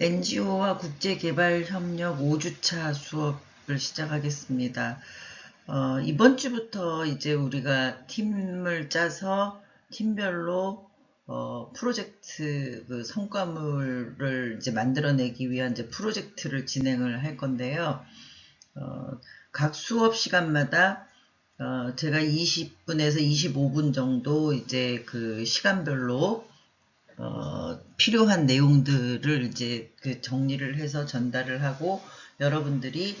NGO와 국제개발협력 5주차 수업을 시작하겠습니다. 어, 이번 주부터 이제 우리가 팀을 짜서 팀별로 어, 프로젝트 그 성과물을 이제 만들어내기 위한 이제 프로젝트를 진행을 할 건데요. 어, 각 수업 시간마다 어, 제가 20분에서 25분 정도 이제 그 시간별로 어, 필요한 내용들을 이제 그 정리를 해서 전달을 하고 여러분들이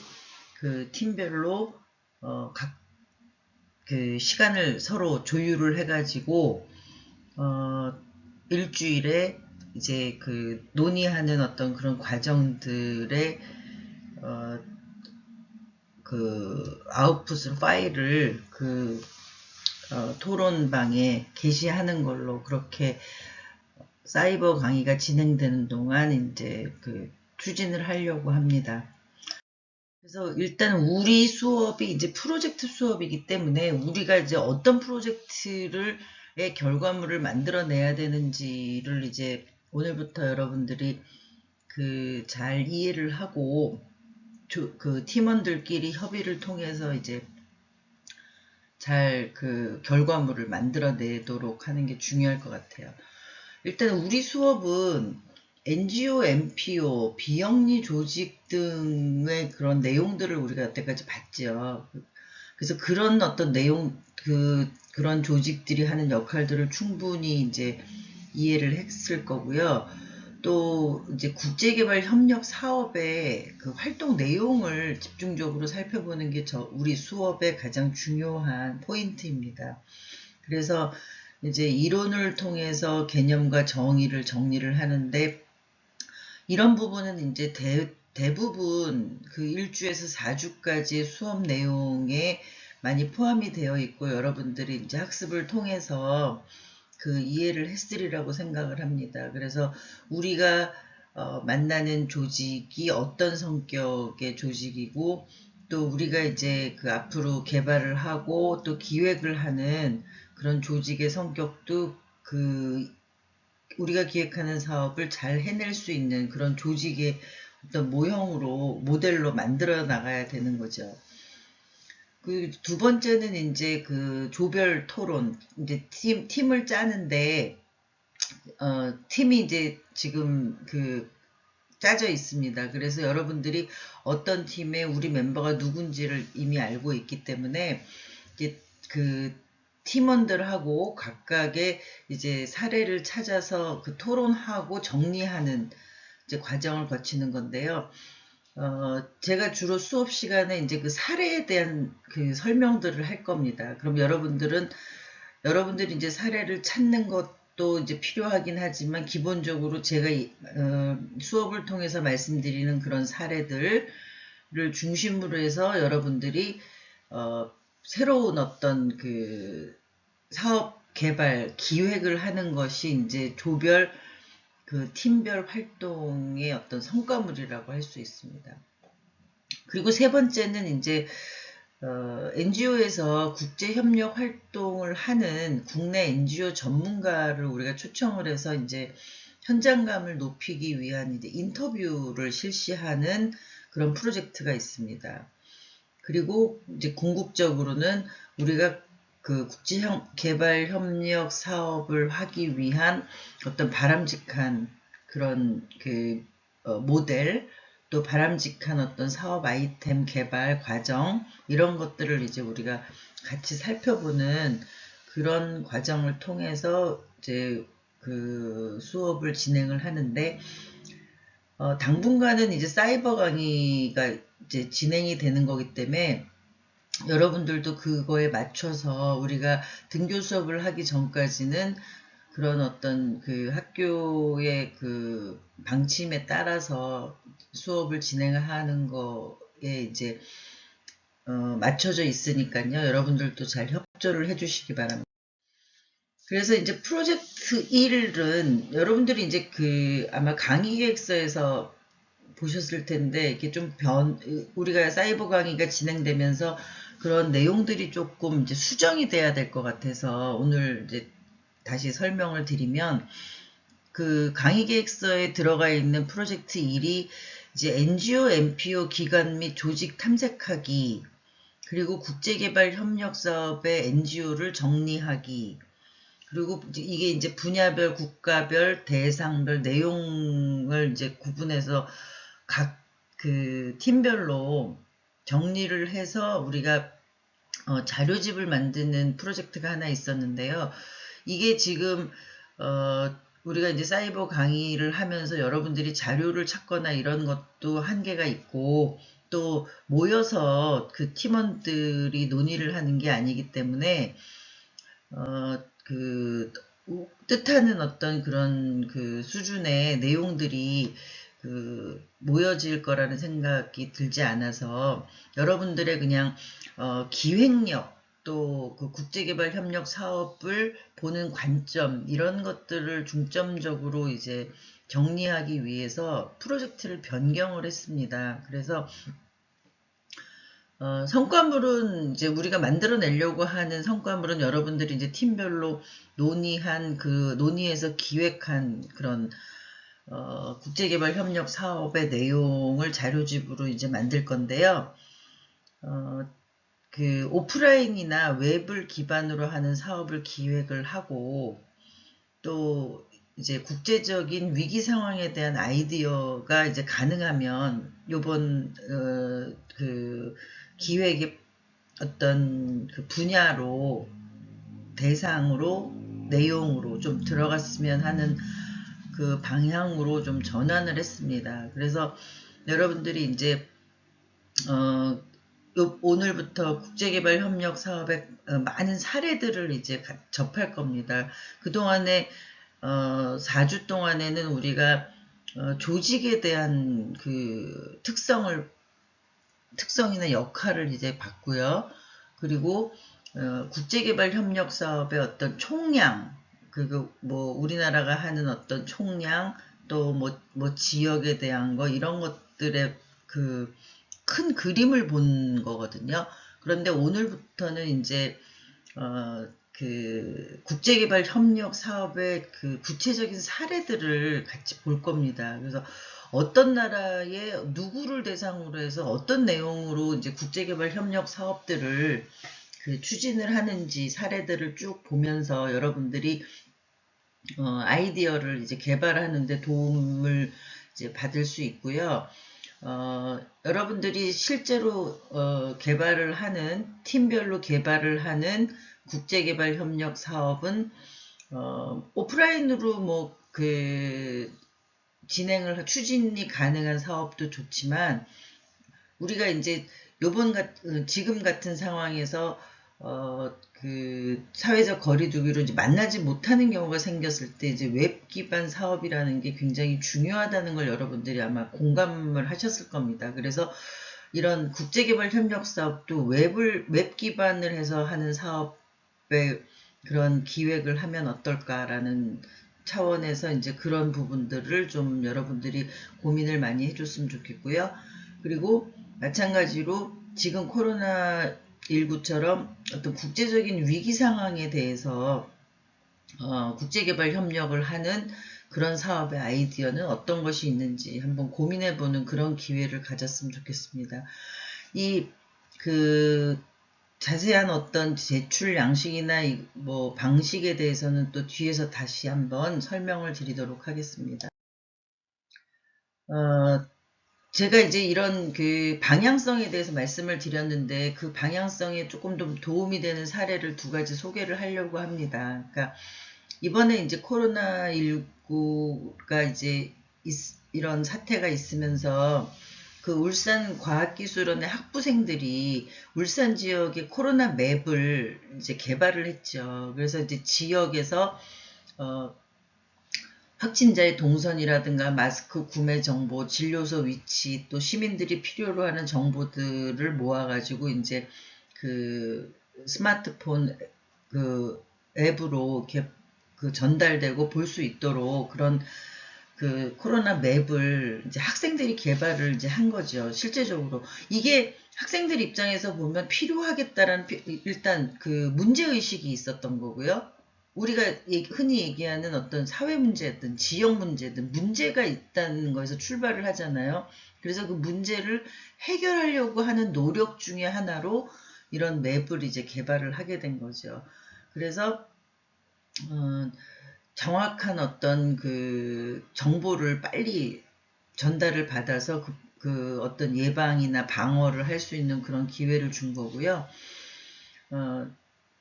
그 팀별로 어, 각 그 시간을 서로 조율을 해가지고 어, 일주일에 이제 그 논의하는 어떤 그런 과정들의 어, 그 아웃풋을 파일을 그 어, 토론방에 게시하는 걸로 그렇게 사이버 강의가 진행되는 동안 이제 그 추진을 하려고 합니다. 그래서 일단 우리 수업이 이제 프로젝트 수업이기 때문에 우리가 이제 어떤 프로젝트를 의 결과물을 만들어내야 되는지를 이제 오늘부터 여러분들이 그 잘 이해를 하고 그 팀원들끼리 협의를 통해서 이제 잘 그 결과물을 만들어내도록 하는 게 중요할 것 같아요. 일단 우리 수업은 NGO, NPO, 비영리 조직 등의 그런 내용들을 우리가 여태까지 봤죠. 그래서 그런 어떤 내용, 그, 그런 조직들이 하는 역할들을 충분히 이제 이해를 했을 거고요. 또 이제 국제개발 협력 사업의 그 활동 내용을 집중적으로 살펴보는 게 저 우리 수업의 가장 중요한 포인트입니다. 그래서 이제 이론을 통해서 개념과 정의를 정리를 하는데 이런 부분은 이제 대, 대부분 그 1주에서 4주까지의 수업 내용에 많이 포함이 되어 있고 여러분들이 이제 학습을 통해서 그 이해를 했으리라고 생각을 합니다. 그래서 우리가 어, 만나는 조직이 어떤 성격의 조직이고 또 우리가 이제 그 앞으로 개발을 하고 또 기획을 하는 그런 조직의 성격도 그 우리가 기획하는 사업을 잘 해낼 수 있는 그런 조직의 어떤 모형으로 모델로 만들어 나가야 되는 거죠. 그 두 번째는 이제 그 조별 토론 이제 팀 팀을 짜는데 어 팀이 이제 지금 그 짜져 있습니다. 그래서 여러분들이 어떤 팀에 우리 멤버가 누군지를 이미 알고 있기 때문에 이제 그 팀원들하고 각각의 이제 사례를 찾아서 그 토론하고 정리하는 이제 과정을 거치는 건데요. 어, 제가 주로 수업 시간에 이제 그 사례에 대한 그 설명들을 할 겁니다. 그럼 여러분들은 여러분들이 이제 사례를 찾는 것도 이제 필요하긴 하지만 기본적으로 제가 어, 수업을 통해서 말씀드리는 그런 사례들을 중심으로 해서 여러분들이 어, 새로운 어떤 그 사업 개발 기획을 하는 것이 이제 조별 그 팀별 활동의 어떤 성과물이라고 할 수 있습니다. 그리고 세 번째는 이제 어, NGO에서 국제협력 활동을 하는 국내 NGO 전문가를 우리가 초청을 해서 이제 현장감을 높이기 위한 이제 인터뷰를 실시하는 그런 프로젝트가 있습니다. 그리고 이제 궁극적으로는 우리가 그 국제 개발 협력 사업을 하기 위한 어떤 바람직한 그런 그 어, 모델 또 바람직한 어떤 사업 아이템 개발 과정 이런 것들을 이제 우리가 같이 살펴보는 그런 과정을 통해서 이제 그 수업을 진행을 하는데 어, 당분간은 이제 사이버 강의가 이제 진행이 되는 거기 때문에 여러분들도 그거에 맞춰서 우리가 등교 수업을 하기 전까지는 그런 어떤 그 학교의 그 방침에 따라서 수업을 진행하는 거에 이제 어, 맞춰져 있으니까요. 여러분들도 잘 협조를 해주시기 바랍니다. 그래서 이제 프로젝트 1은 여러분들이 이제 그 아마 강의 계획서에서 보셨을 텐데 이게 좀 변, 우리가 사이버 강의가 진행되면서 그런 내용들이 조금 이제 수정이 돼야 될 것 같아서 오늘 이제 다시 설명을 드리면 그 강의 계획서에 들어가 있는 프로젝트 1이 이제 NGO, NPO 기관 및 조직 탐색하기, 그리고 국제개발 협력 사업의 NGO를 정리하기, 그리고 이게 이제 분야별, 국가별, 대상별 내용을 이제 구분해서 각 그 팀별로 정리를 해서 우리가 어, 자료집을 만드는 프로젝트가 하나 있었는데요. 이게 지금 어, 우리가 이제 사이버 강의를 하면서 여러분들이 자료를 찾거나 이런 것도 한계가 있고 또 모여서 그 팀원들이 논의를 하는 게 아니기 때문에 어, 그 뜻하는 어떤 그런 그 수준의 내용들이 그 모여질 거라는 생각이 들지 않아서 여러분들의 그냥 어, 기획력 또 그 국제개발 협력 사업을 보는 관점 이런 것들을 중점적으로 이제 정리하기 위해서 프로젝트를 변경을 했습니다. 그래서 어, 성과물은 이제 우리가 만들어내려고 하는 성과물은 여러분들이 이제 팀별로 논의한 그 논의해서 기획한 그런 어, 국제개발 협력 사업의 내용을 자료집으로 이제 만들 건데요. 어, 그 오프라인이나 웹을 기반으로 하는 사업을 기획을 하고 또 이제 국제적인 위기 상황에 대한 아이디어가 이제 가능하면 요번 어, 그 기획의 어떤 그 분야로 대상으로 내용으로 좀 들어갔으면 하는 그 방향으로 좀 전환을 했습니다. 그래서 여러분들이 이제 어, 오늘부터 국제개발 협력 사업의 어, 많은 사례들을 이제 접할 겁니다. 그동안에 어, 4주 동안에는 우리가 어, 조직에 대한 그 특성을 특성이나 역할을 이제 봤고요. 그리고 어, 국제개발 협력 사업의 어떤 총량 그 뭐 우리나라가 하는 어떤 총량 또뭐 뭐 지역에 대한 거 이런 것들의 그 큰 그림을 본 거거든요. 그런데 오늘부터는 이제 어, 그 국제개발 협력 사업의 그 구체적인 사례들을 같이 볼 겁니다. 그래서 어떤 나라의 누구를 대상으로 해서 어떤 내용으로 이제 국제개발 협력 사업들을 그 추진을 하는지 사례들을 쭉 보면서 여러분들이 어, 아이디어를 이제 개발하는데 도움을 이제 받을 수 있고요. 어, 여러분들이 실제로 어, 개발을 하는 팀별로 개발을 하는 국제개발 협력 사업은 어, 오프라인으로 뭐 그 진행을 추진이 가능한 사업도 좋지만 우리가 이제 요번 같 지금 같은 상황에서 어, 그 사회적 거리두기로 이제 만나지 못하는 경우가 생겼을 때 이제 웹 기반 사업이라는 게 굉장히 중요하다는 걸 여러분들이 아마 공감을 하셨을 겁니다. 그래서 이런 국제개발 협력 사업도 웹을 웹 기반을 해서 하는 사업에 그런 기획을 하면 어떨까라는 차원에서 이제 그런 부분들을 좀 여러분들이 고민을 많이 해줬으면 좋겠고요. 그리고 마찬가지로 지금 코로나 19처럼 어떤 국제적인 위기 상황에 대해서 어, 국제개발 협력을 하는 그런 사업의 아이디어는 어떤 것이 있는지 한번 고민해 보는 그런 기회를 가졌으면 좋겠습니다. 이 그 자세한 어떤 제출 양식이나 뭐 방식에 대해서는 또 뒤에서 다시 한번 설명을 드리도록 하겠습니다. 어, 제가 이제 이런 그 방향성에 대해서 말씀을 드렸는데 그 방향성에 조금 더 도움이 되는 사례를 두 가지 소개를 하려고 합니다. 그러니까 이번에 이제 코로나19가 이제 있, 이런 사태가 있으면서 그 울산 과학기술원의 학부생들이 울산 지역의 코로나 맵을 이제 개발을 했죠. 그래서 이제 지역에서 어, 확진자의 동선이라든가 마스크 구매 정보, 진료소 위치, 또 시민들이 필요로 하는 정보들을 모아가지고 이제 그 스마트폰 그 앱으로 이렇게 그 전달되고 볼 수 있도록 그런 그 코로나 맵을 이제 학생들이 개발을 이제 한 거죠. 실제적으로 이게 학생들 입장에서 보면 필요하겠다라는 일단 그 문제 의식이 있었던 거고요. 우리가 흔히 얘기하는 어떤 사회 문제든 지역 문제든 문제가 있다는 거에서 출발을 하잖아요. 그래서 그 문제를 해결하려고 하는 노력 중에 하나로 이런 맵을 이제 개발을 하게 된 거죠. 그래서 어, 정확한 어떤 그 정보를 빨리 전달을 받아서 그, 그 어떤 예방이나 방어를 할 수 있는 그런 기회를 준 거고요. 어,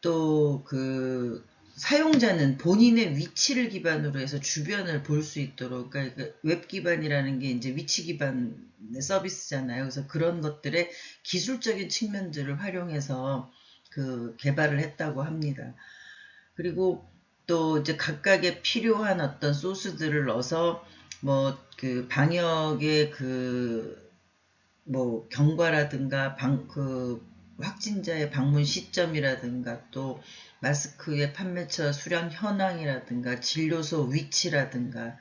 또그 사용자는 본인의 위치를 기반으로 해서 주변을 볼 수 있도록 그러니까 그웹 기반이라는 게 이제 위치 기반의 서비스잖아요. 그래서 그런 것들의 기술적인 측면들을 활용해서 그 개발을 했다고 합니다. 그리고 또 이제 각각의 필요한 어떤 소스들을 넣어서 뭐 그 방역의 그 뭐 경과라든가 방 그 확진자의 방문 시점이라든가 또 마스크의 판매처 수량 현황이라든가 진료소 위치라든가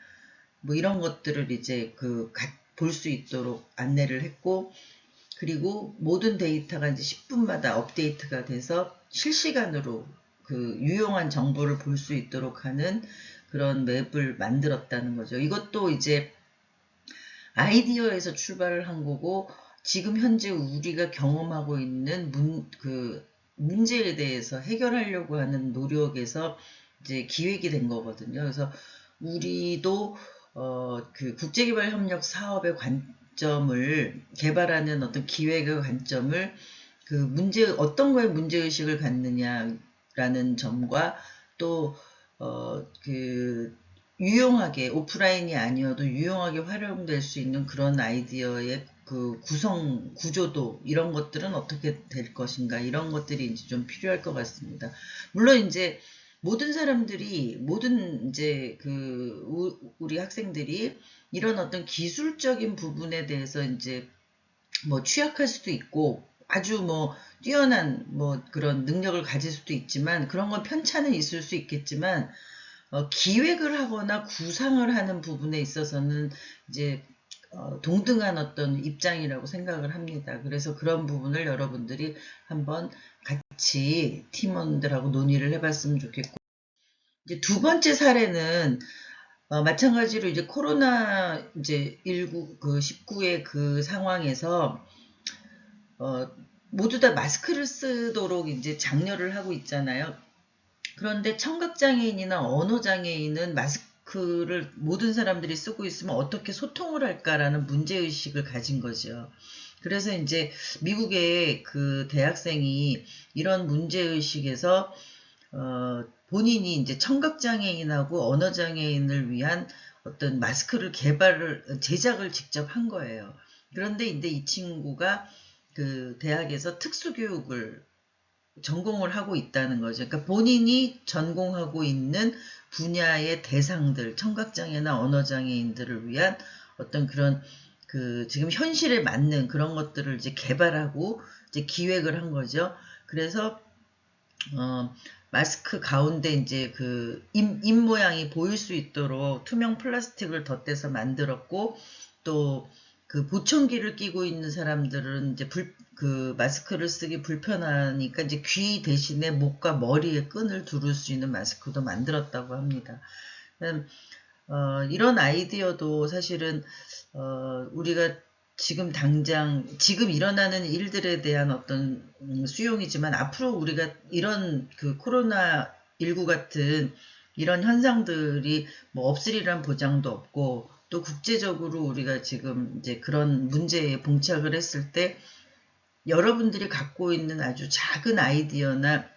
뭐 이런 것들을 이제 그 볼 수 있도록 안내를 했고 그리고 모든 데이터가 이제 10분마다 업데이트가 돼서 실시간으로 그 유용한 정보를 볼 수 있도록 하는 그런 맵을 만들었다는 거죠. 이것도 이제 아이디어에서 출발을 한 거고 지금 현재 우리가 경험하고 있는 문, 그 문제에 대해서 해결하려고 하는 노력에서 이제 기획이 된 거거든요. 그래서 우리도 어, 그 국제개발협력 사업의 관점을 개발하는 어떤 기획의 관점을 그 문제 어떤 거에 문제 의식을 갖느냐라는 점과 또 어, 그 유용하게 오프라인이 아니어도 유용하게 활용될 수 있는 그런 아이디어의 그 구성 구조도 이런 것들은 어떻게 될 것인가 이런 것들이 이제 좀 필요할 것 같습니다. 물론 이제 모든 사람들이 모든 이제 그 우- 우리 학생들이 이런 어떤 기술적인 부분에 대해서 이제 뭐 취약할 수도 있고 아주 뭐 뛰어난 뭐 그런 능력을 가질 수도 있지만 그런 건 편차는 있을 수 있겠지만 어, 기획을 하거나 구상을 하는 부분에 있어서는 이제 어, 동등한 어떤 입장이라고 생각을 합니다. 그래서 그런 부분을 여러분들이 한번 같이 팀원들하고 논의를 해봤으면 좋겠고 이제 두 번째 사례는 어, 마찬가지로 이제 코로나 이제 19, 그 19의 그 상황에서 어, 모두 다 마스크를 쓰도록 이제 장려를 하고 있잖아요. 그런데 청각장애인이나 언어장애인은 마스크 를 모든 사람들이 쓰고 있으면 어떻게 소통을 할까라는 문제의식을 가진 거죠. 그래서 이제 미국의 그 대학생이 이런 문제의식에서 어, 본인이 이제 청각장애인하고 언어장애인을 위한 어떤 마스크를 개발을, 제작을 직접 한 거예요. 그런데 이제 이 친구가 그 대학에서 특수교육을 전공을 하고 있다는 거죠. 그러니까 본인이 전공하고 있는 분야의 대상들, 청각장애나 언어장애인들을 위한 어떤 그런 그 지금 현실에 맞는 그런 것들을 이제 개발하고 이제 기획을 한 거죠. 그래서 어, 마스크 가운데 이제 그 입, 입 모양이 보일 수 있도록 투명 플라스틱을 덧대서 만들었고 또 그 보청기를 끼고 있는 사람들은 이제 불, 그 마스크를 쓰기 불편하니까 이제 귀 대신에 목과 머리에 끈을 두를 수 있는 마스크도 만들었다고 합니다. 음, 어, 이런 아이디어도 사실은 어, 우리가 지금 당장 지금 일어나는 일들에 대한 어떤 음, 수용이지만 앞으로 우리가 이런 그 코로나 19 같은 이런 현상들이 뭐 없으리란 보장도 없고 또 국제적으로 우리가 지금 이제 그런 문제에 봉착을 했을 때 여러분들이 갖고 있는 아주 작은 아이디어나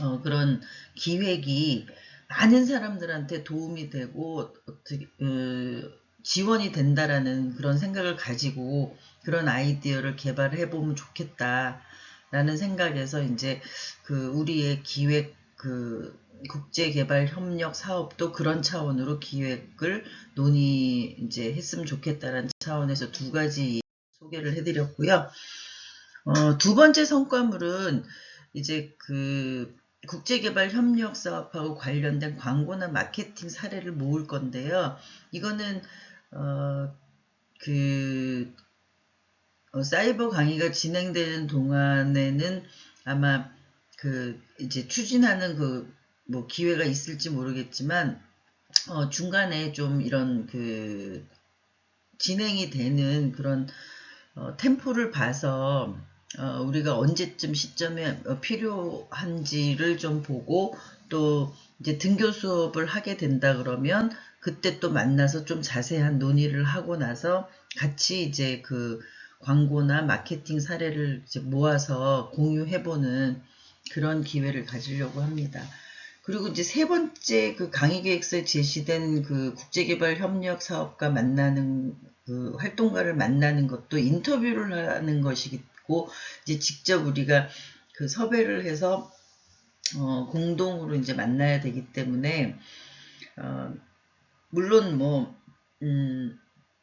어, 그런 기획이 많은 사람들한테 도움이 되고 어떻게 어, 지원이 된다라는 그런 생각을 가지고 그런 아이디어를 개발해 보면 좋겠다라는 생각에서 이제 그 우리의 기획 그 국제개발협력 사업도 그런 차원으로 기획을 논의 이제 했으면 좋겠다라는 차원에서 두 가지 소개를 해드렸고요. 어, 두 번째 성과물은 이제 그 국제개발협력 사업하고 관련된 광고나 마케팅 사례를 모을 건데요. 이거는 어, 그 어, 사이버 강의가 진행되는 동안에는 아마 그 이제 추진하는 그 뭐 기회가 있을지 모르겠지만 어, 중간에 좀 이런 그 진행이 되는 그런 어, 템포를 봐서 어, 우리가 언제쯤 시점에 어, 필요한지를 좀 보고 또 이제 등교 수업을 하게 된다 그러면 그때 또 만나서 좀 자세한 논의를 하고 나서 같이 이제 그 광고나 마케팅 사례를 이제 모아서 공유해보는 그런 기회를 가지려고 합니다. 그리고 이제 세 번째 그 강의 계획서에 제시된 그 국제개발 협력 사업과 만나는 그 활동가를 만나는 것도 인터뷰를 하는 것이고 이제 직접 우리가 그 섭외를 해서 어 공동으로 이제 만나야 되기 때문에 어 물론 뭐 음,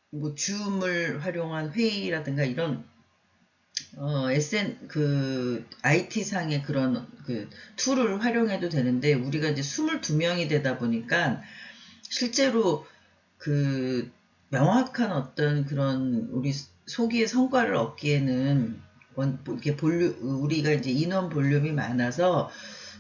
뭐 줌을 활용한 회의라든가 이런 어, SN 그 IT 상의 그런 그 툴을 활용해도 되는데 우리가 이제 22명이 되다 보니까 실제로 그 명확한 어떤 그런 우리 소기의 성과를 얻기에는 원, 이렇게 볼륨 우리가 이제 인원 볼륨이 많아서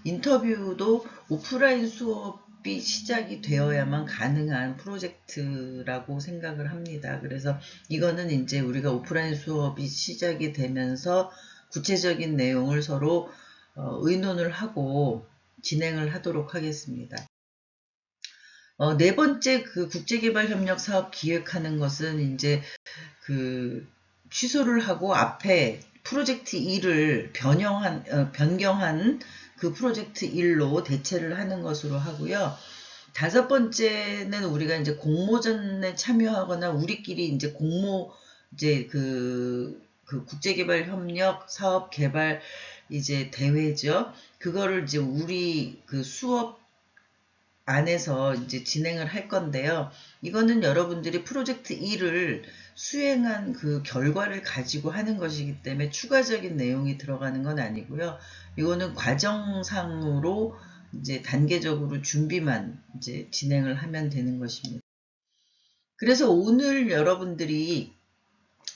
인터뷰도 오프라인 수업 이 시작이 되어야만 가능한 프로젝트라고 생각을 합니다. 그래서 이거는 이제 우리가 오프라인 수업이 시작이 되면서 구체적인 내용을 서로 어, 의논을 하고 진행을 하도록 하겠습니다. 어, 네 번째 그 국제개발협력 사업 기획하는 것은 이제 그 취소를 하고 앞에 프로젝트 1을 변형한, 어, 변경한 그 프로젝트 1로 대체를 하는 것으로 하고요. 다섯 번째는 우리가 이제 공모전에 참여하거나 우리끼리 이제 공모 이제 그, 그 국제개발 협력 사업 개발 이제 대회죠. 그거를 이제 우리 그 수업 안에서 이제 진행을 할 건데요. 이거는 여러분들이 프로젝트 1을 수행한 그 결과를 가지고 하는 것이기 때문에 추가적인 내용이 들어가는 건 아니고요. 이거는 과정상으로 이제 단계적으로 준비만 이제 진행을 하면 되는 것입니다. 그래서 오늘 여러분들이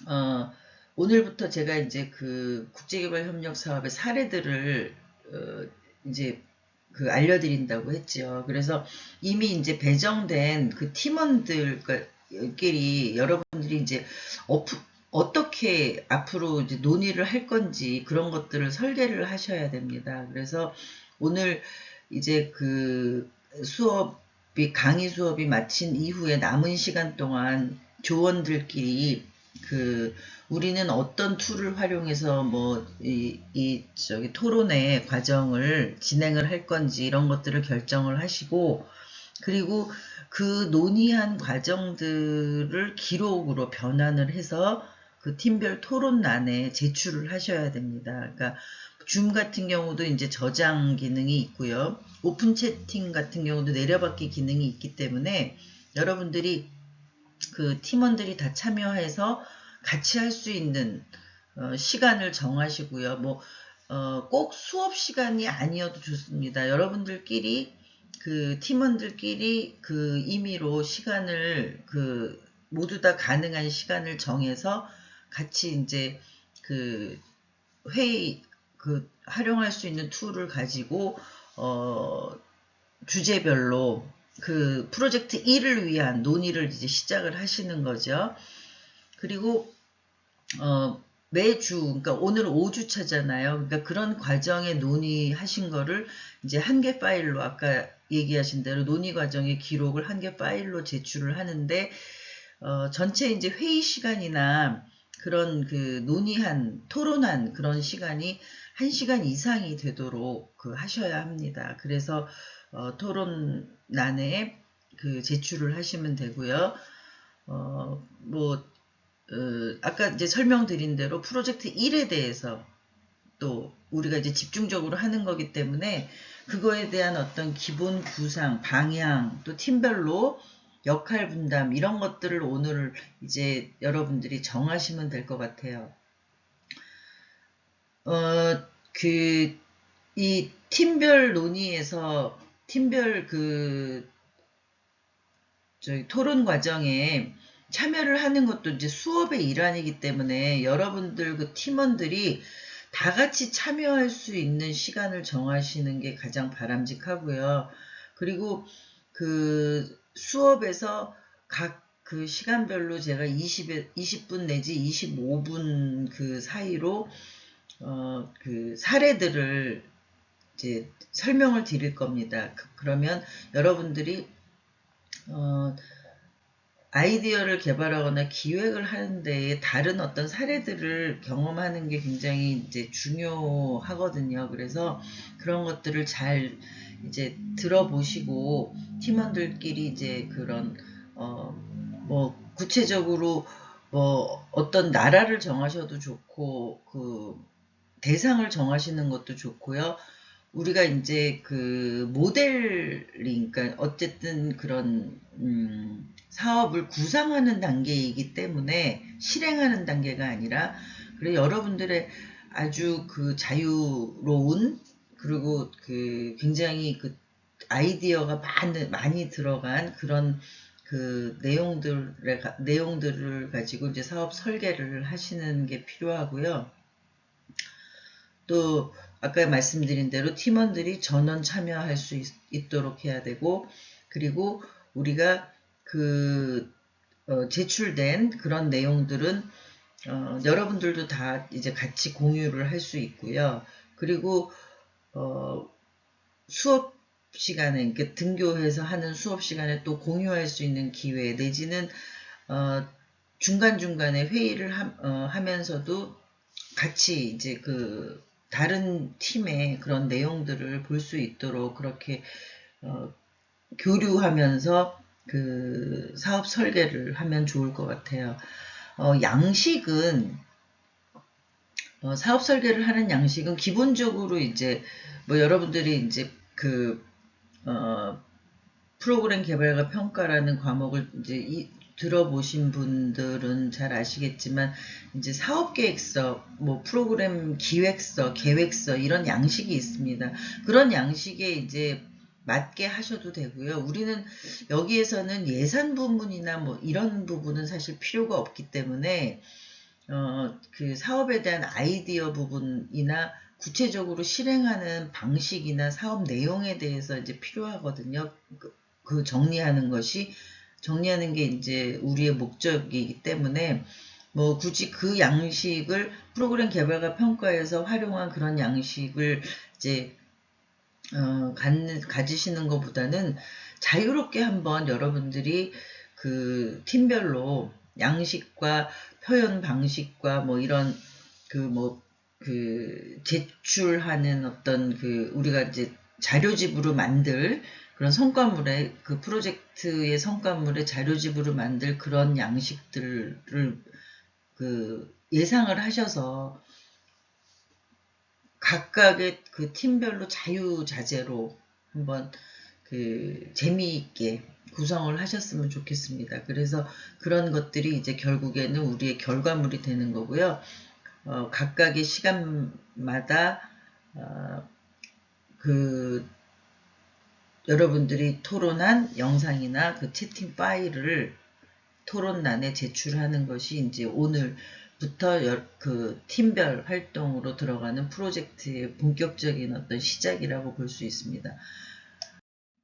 어, 오늘부터 제가 이제 그 국제개발협력 사업의 사례들을 어, 이제 그 알려드린다고 했죠. 그래서 이미 이제 배정된 그 팀원들 끼리 여러분들이 이제 어프, 어떻게 앞으로 이제 논의를 할 건지 그런 것들을 설계를 하셔야 됩니다. 그래서 오늘 이제 그 수업이 강의 수업이 마친 이후에 남은 시간 동안 조원들끼리 그 우리는 어떤 툴을 활용해서 뭐이 이 저기 토론회 과정을 진행을 할 건지 이런 것들을 결정을 하시고 그리고 그 논의한 과정들을 기록으로 변환을 해서 그 팀별 토론란에 제출을 하셔야 됩니다. 그러니까 줌 같은 경우도 이제 저장 기능이 있고요. 오픈 채팅 같은 경우도 내려받기 기능이 있기 때문에 여러분들이 그 팀원들이 다 참여해서 같이 할 수 있는 어, 시간을 정하시고요. 뭐, 어, 꼭 수업 시간이 아니어도 좋습니다. 여러분들끼리 그 팀원들끼리 그 임의로 시간을 그 모두 다 가능한 시간을 정해서 같이 이제 그 회의 그 활용할 수 있는 툴을 가지고 어 주제별로 그 프로젝트 1을 위한 논의를 이제 시작을 하시는 거죠. 그리고 어, 매주, 그러니까 오늘 5주차잖아요. 그러니까 그런 과정에 논의하신 거를 이제 한 개 파일로 아까 얘기하신 대로 논의 과정의 기록을 한 개 파일로 제출을 하는데 어, 전체 이제 회의 시간이나 그런 그 논의한 토론한 그런 시간이 1시간 이상이 되도록 그 하셔야 합니다. 그래서 어, 토론란에 그 제출을 하시면 되고요. 어, 뭐 어, 아까 이제 설명드린 대로 프로젝트 1에 대해서 또 우리가 이제 집중적으로 하는 거기 때문에 그거에 대한 어떤 기본 구상, 방향, 또 팀별로 역할 분담 이런 것들을 오늘 이제 여러분들이 정하시면 될 것 같아요. 어, 그, 이 팀별 논의에서 팀별 그, 저희 토론 과정에 참여를 하는 것도 이제 수업의 일환이기 때문에 여러분들 그 팀원들이 다 같이 참여할 수 있는 시간을 정하시는 게 가장 바람직하고요. 그리고 그 수업에서 각 그 시간별로 제가 20, 20분 내지 25분 그 사이로 어, 그 사례들을 이제 설명을 드릴 겁니다. 그- 그러면 여러분들이 어, 아이디어를 개발하거나 기획을 하는데 다른 어떤 사례들을 경험하는 게 굉장히 이제 중요하거든요. 그래서 그런 것들을 잘 이제 들어보시고 팀원들끼리 이제 그런 어 뭐 구체적으로 뭐 어떤 나라를 정하셔도 좋고 그 대상을 정하시는 것도 좋고요. 우리가 이제 그 모델링, 그러니까 어쨌든 그런 음, 사업을 구상하는 단계이기 때문에 실행하는 단계가 아니라 그래 여러분들의 아주 그 자유로운 그리고 그 굉장히 그 아이디어가 많이, 많이 들어간 그런 그 내용들의 가- 내용들을 가지고 이제 사업 설계를 하시는 게 필요하고요. 또 아까 말씀드린 대로 팀원들이 전원 참여할 수 있, 도록 해야 되고 그리고 우리가 그 어, 제출된 그런 내용들은 어, 여러분들도 다 이제 같이 공유를 할 수 있고요. 그리고 어, 수업 시간에 이렇게 등교해서 하는 수업 시간에 또 공유할 수 있는 기회 내지는 어, 중간중간에 회의를 하, 면서도 같이 이제 그 다른 팀의 그런 내용들을 볼 수 있도록 그렇게 어, 교류하면서 그 사업 설계를 하면 좋을 것 같아요. 어, 양식은 어, 사업 설계를 하는 양식은 기본적으로 이제 뭐 여러분들이 이제 그 어, 프로그램 개발과 평가라는 과목을 이제 이, 들어보신 분들은 잘 아시겠지만 이제 사업 계획서, 뭐 프로그램 기획서, 계획서 이런 양식이 있습니다. 그런 양식에 이제 맞게 하셔도 되고요. 우리는 여기에서는 예산 부분이나 뭐 이런 부분은 사실 필요가 없기 때문에 어, 그 사업에 대한 아이디어 부분이나 구체적으로 실행하는 방식이나 사업 내용에 대해서 이제 필요하거든요. 그, 그 정리하는 것이 정리하는 게 이제 우리의 목적이기 때문에 뭐 굳이 그 양식을 프로그램 개발과 평가에서 활용한 그런 양식을 이제 어, 갖는, 가지시는 것보다는 자유롭게 한번 여러분들이 그 팀별로 양식과 표현 방식과 뭐 이런 그 뭐그 제출하는 어떤 그 우리가 이제 자료집으로 만들 그런 성과물의 그 프로젝트의 성과물의 자료집으로 만들 그런 양식들을 그 예상을 하셔서 각각의 그 팀별로 자유자재로 한번 그 재미있게 구성을 하셨으면 좋겠습니다. 그래서 그런 것들이 이제 결국에는 우리의 결과물이 되는 거고요. 어, 각각의 시간마다 어, 그 여러분들이 토론한 영상이나 그 채팅 파일을 토론란에 제출하는 것이 이제 오늘부터 여- 그 팀별 활동으로 들어가는 프로젝트의 본격적인 어떤 시작이라고 볼 수 있습니다.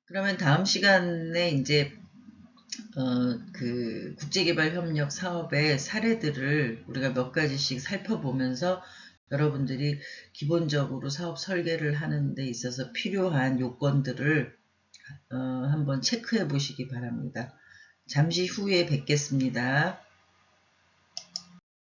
그러면 다음 시간에 이제 어, 그 국제개발협력 사업의 사례들을 우리가 몇 가지씩 살펴보면서 여러분들이 기본적으로 사업 설계를 하는 데 있어서 필요한 요건들을 어, 한번 체크해 보시기 바랍니다. 잠시 후에 뵙겠습니다.